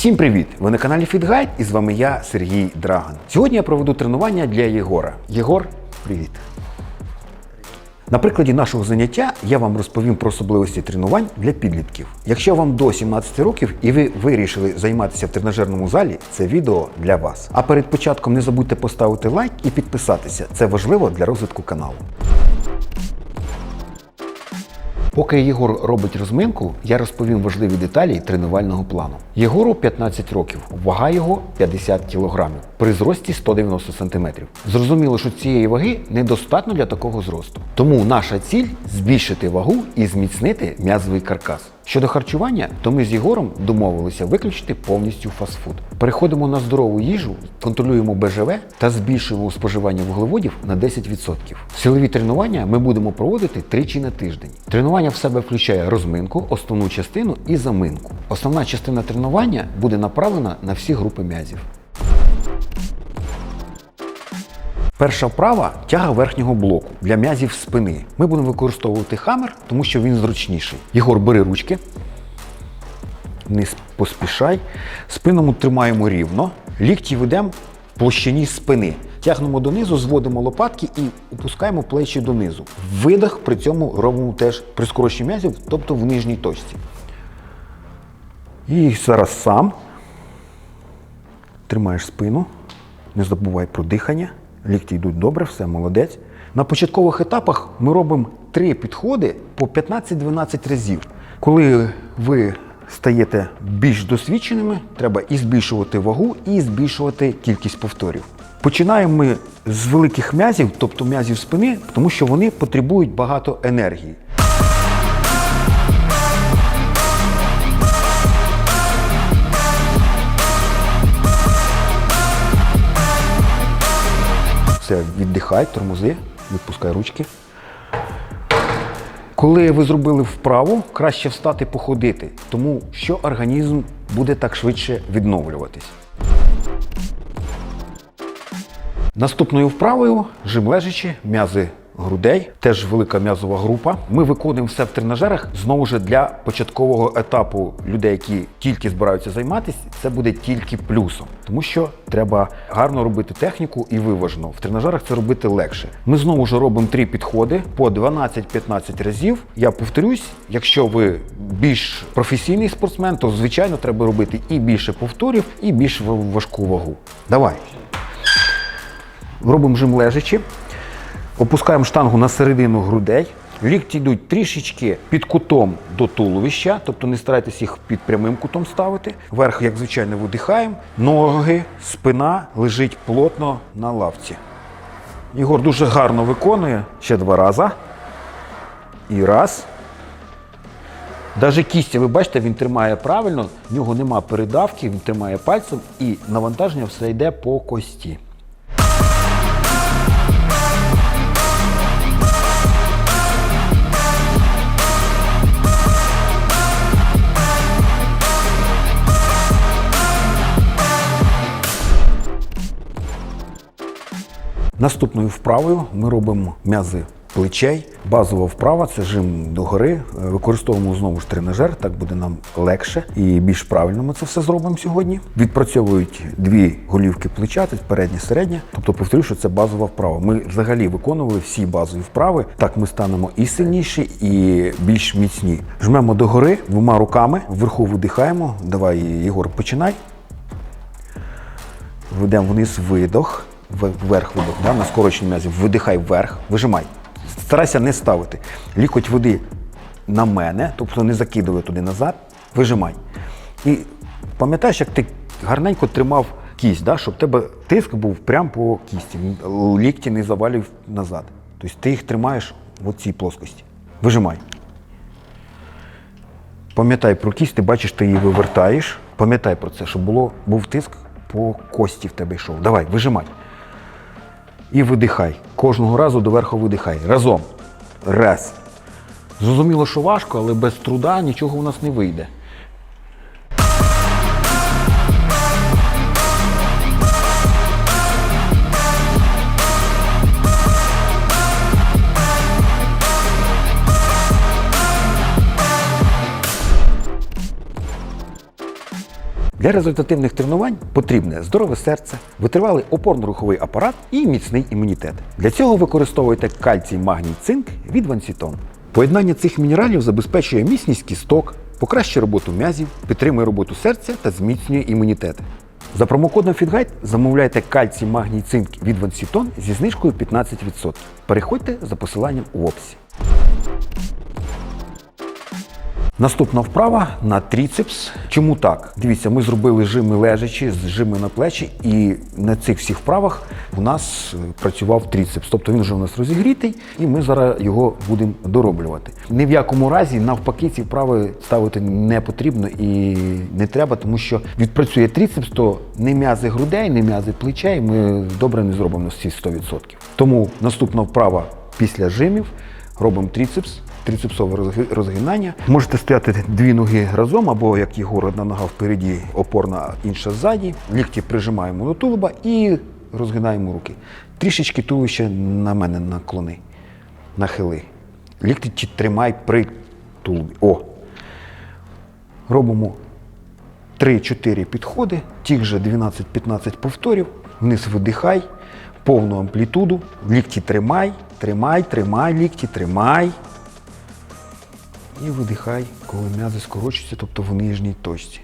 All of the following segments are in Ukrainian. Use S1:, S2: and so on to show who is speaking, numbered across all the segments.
S1: Всім привіт! Ви на каналі FitGuide і з вами я, Сергій Драган. Сьогодні я проведу тренування для Єгора. Єгор, привіт! На прикладі нашого заняття я вам розповім про особливості тренувань для підлітків. Якщо вам до 17 років і ви вирішили займатися в тренажерному залі, це відео для вас. А перед початком не забудьте поставити лайк і підписатися. Це важливо для розвитку каналу. Поки Єгор робить розминку, я розповім важливі деталі тренувального плану. Єгору 15 років, вага його 50 кг, при зрості 190 см. Зрозуміло, що цієї ваги недостатньо для такого зросту. Тому наша ціль збільшити вагу і зміцнити м'язовий каркас. Щодо харчування, то ми з Єгором домовилися виключити повністю фастфуд. Переходимо на здорову їжу, контролюємо БЖВ та збільшуємо споживання вуглеводів на 10%. Силові тренування ми будемо проводити тричі на тиждень. Тренування в себе включає розминку, основну частину і заминку. Основна частина тренування буде направлена на всі групи м'язів. Перша вправа тяга верхнього блоку для м'язів спини. Ми будемо використовувати хамер, тому що він зручніший. Єгор, бери ручки. Не поспішай. Спину тримаємо рівно. Лікті ведемо в площині спини. Тягнемо донизу, зводимо лопатки і опускаємо плечі донизу. Видих при цьому робимо теж при скороченні м'язів, тобто в нижній точці. І зараз сам тримаєш спину, не забувай про дихання. Лікті йдуть добре, все, молодець. На початкових етапах ми робимо три підходи по 15-12 разів. Коли ви стаєте більш досвідченими, треба і збільшувати вагу, і збільшувати кількість повторів. Починаємо ми з великих м'язів, тобто м'язів спини, тому що вони потребують багато енергії. Все, віддихай, тормози, відпускай ручки. Коли ви зробили вправу, краще встати походити, тому що організм буде так швидше відновлюватись. Наступною вправою жим лежачи, м'язи грудей, теж велика м'язова група. Ми виконуємо все в тренажерах знову ж для початкового етапу людей, які тільки збираються займатися, це буде тільки плюсом, тому що треба гарно робити техніку і виважено. В тренажерах це робити легше. Ми знову ж робимо три підходи по 12-15 разів. Я повторюсь, якщо ви більш професійний спортсмен, то звичайно треба робити і більше повторів, і більш важку вагу. Давай. Робимо жим лежачи. Опускаємо штангу на середину грудей. Лікті йдуть трішечки під кутом до туловища, тобто не старайтесь їх під прямим кутом ставити. Верх, як звичайно, видихаємо. Ноги, спина лежить плотно на лавці. Ігор дуже гарно виконує. Ще два рази. І раз. Навіть кісті, ви бачите, він тримає правильно, в нього нема передавки, він тримає пальцем і навантаження все йде по кості. Наступною вправою ми робимо м'язи плечей. Базова вправа це жим догори. Е, Використовуємо знову ж тренажер, так буде нам легше і більш правильно ми це все зробимо сьогодні. Відпрацьовують дві голівки плеча, це переднє середнє. Тобто, повторюю, що це базова вправа. Ми взагалі виконували всі базові вправи. Так ми станемо і сильніші, і більш міцні. Жмемо догори двома руками, вверху видихаємо. Давай, Єгор, починай. Ведемо вниз видох, вверх видох, да, на скороченні м'язів, видихай вверх, вижимай. Старайся не ставити. Лікоть води на мене, тобто не закидуй туди назад, вижимай. І пам'ятаєш, як ти гарненько тримав кість, да, щоб тебе тиск був прямо по кісті, лікті не завалював назад. Тобто ти їх тримаєш в цій плоскості. Вижимай. Пам'ятай про кість, ти бачиш, ти її вивертаєш. Пам'ятай про це, щоб було, був тиск по кості в тебе йшов. Давай, вижимай. І видихай. Кожного разу доверху видихай. Разом. Раз. Зрозуміло, що важко, але без труда нічого у нас не вийде. Для результативних тренувань потрібне здорове серце, витривалий опорно-руховий апарат і міцний імунітет. Для цього використовуйте кальцій, магній, цинк від Вансітон. Поєднання цих мінералів забезпечує міцність кісток, покращує роботу м'язів, підтримує роботу серця та зміцнює імунітет. За промокодом FitGuide замовляйте кальцій, магній, цинк від Вансітон зі знижкою 15%. Переходьте за посиланням у описі. Наступна вправа на тріцепс. Чому так? Дивіться, ми зробили жими лежачі, жими на плечі, і на цих всіх вправах у нас е, працював тріцепс. Тобто він вже у нас розігрітий, і ми зараз його будемо дороблювати. Ні в якому разі, навпаки, ці вправи ставити не потрібно і не треба, тому що відпрацює тріцепс, то не м'язи грудей, не м'язи плечей. Ми добре не зробимо всі 100%. Тому наступна вправа після жимів робимо тріцепс трицепсове розгинання. Можете стояти дві ноги разом, або як Єгор, одна нога впереді, опорна, інша ззаді. Лікті прижимаємо до тулуба і розгинаємо руки. Трішечки туловище на мене наклони, нахили. Лікті тримай при тулубі. О! Робимо 3-4 підходи, тих же 12-15 повторів, вниз видихай, повну амплітуду, лікті тримай, тримай, тримай, лікті тримай. І видихай, коли м'язи скорочуються, тобто в нижній точці.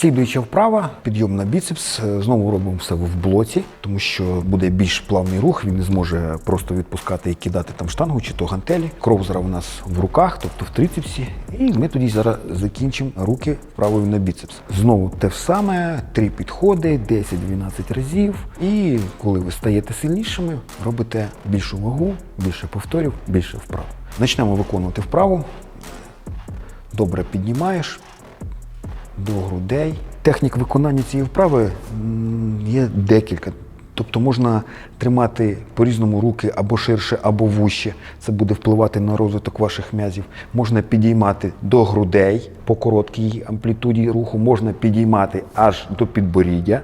S1: Слідуюча вправа, підйом на біцепс. Знову робимо все в блоці, тому що буде більш плавний рух, він не зможе просто відпускати і кидати там штангу чи то гантелі. Кров зараз у нас в руках, тобто в трицепсі. І ми тоді зараз закінчимо руки вправою на біцепс. Знову те саме, три підходи, 10-12 разів. І коли ви стаєте сильнішими, робите більшу вагу, більше повторів, більше вправ. Почнемо виконувати вправу. Добре піднімаєш, до грудей. Технік виконання цієї вправи є декілька. Тобто можна тримати по-різному руки або ширше, або вужче. Це буде впливати на розвиток ваших м'язів. Можна підіймати до грудей по короткій амплітуді руху, можна підіймати аж до підборіддя.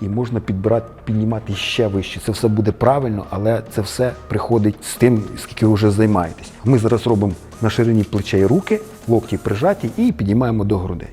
S1: І можна підбирати, піднімати ще вище. Це все буде правильно, але це все приходить з тим, скільки ви вже займаєтесь. Ми зараз робимо на ширині плечей руки, локті прижаті і підіймаємо до грудей.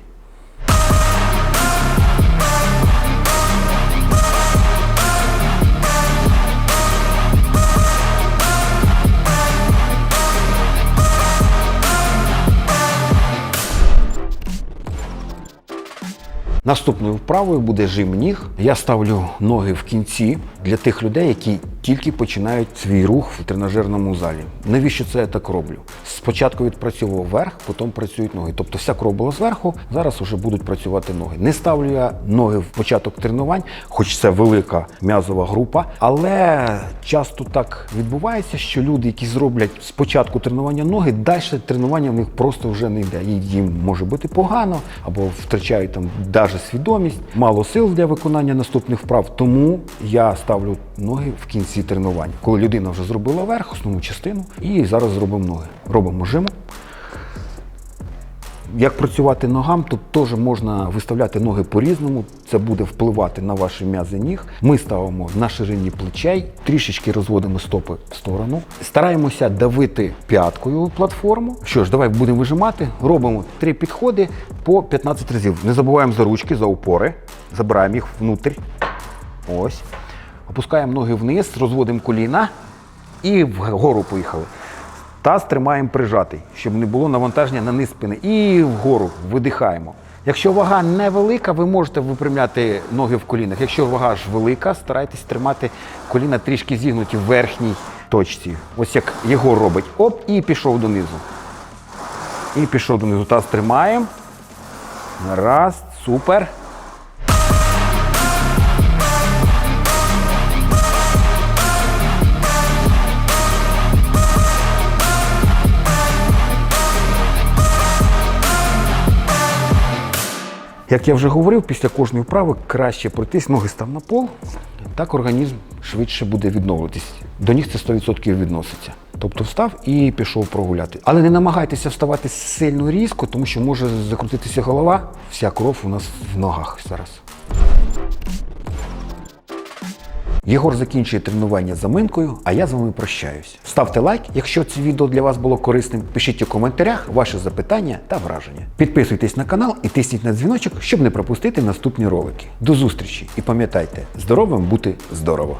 S1: Наступною вправою буде жим ніг. Я ставлю ноги в кінці для тих людей, які тільки починають свій рух в тренажерному залі. Навіщо це я так роблю? Спочатку відпрацьовував верх, потім працюють ноги. Тобто вся кров була зверху, зараз вже будуть працювати ноги. Не ставлю я ноги в початок тренувань, хоч це велика м'язова група, але часто так відбувається, що люди, які зроблять спочатку тренування ноги, далі тренування в них просто вже не йде. Їм може бути погано або втрачають там даже свідомість, мало сил для виконання наступних вправ. Тому я ставлю ноги в кінці тренувань, коли людина вже зробила верх, основну частину, і зараз зробимо ноги. Робимо жим. Як працювати ногам, тут теж можна виставляти ноги по-різному. Це буде впливати на ваші м'язи ніг. Ми ставимо на ширині плечей, трішечки розводимо стопи в сторону. Стараємося давити п'яткою платформу. Що ж, давай будемо вижимати. Робимо три підходи по 15 разів. Не забуваємо за ручки, за опори. Забираємо їх внутрь. Ось. Опускаємо ноги вниз, розводимо коліна і вгору поїхали. Таз тримаємо прижатий, щоб не було навантаження на низ спини. І вгору видихаємо. Якщо вага невелика, ви можете випрямляти ноги в колінах. Якщо вага ж велика, старайтесь тримати коліна трішки зігнуті в верхній точці. Ось як Єгор робить. Оп, і пішов донизу. І пішов донизу. Таз тримаємо. Раз, супер. Як я вже говорив, після кожної вправи краще пройтись, ноги став на пол, так організм швидше буде відновлюватись. До них це 100% відноситься. Тобто встав і пішов прогуляти. Але не намагайтеся вставати сильно різко, тому що може закрутитися голова. Вся кров у нас в ногах зараз. Єгор закінчує тренування заминкою, а я з вами прощаюсь. Ставте лайк, якщо це відео для вас було корисним. Пишіть у коментарях ваші запитання та враження. Підписуйтесь на канал і тисніть на дзвіночок, щоб не пропустити наступні ролики. До зустрічі і пам'ятайте, здоровим бути здорово!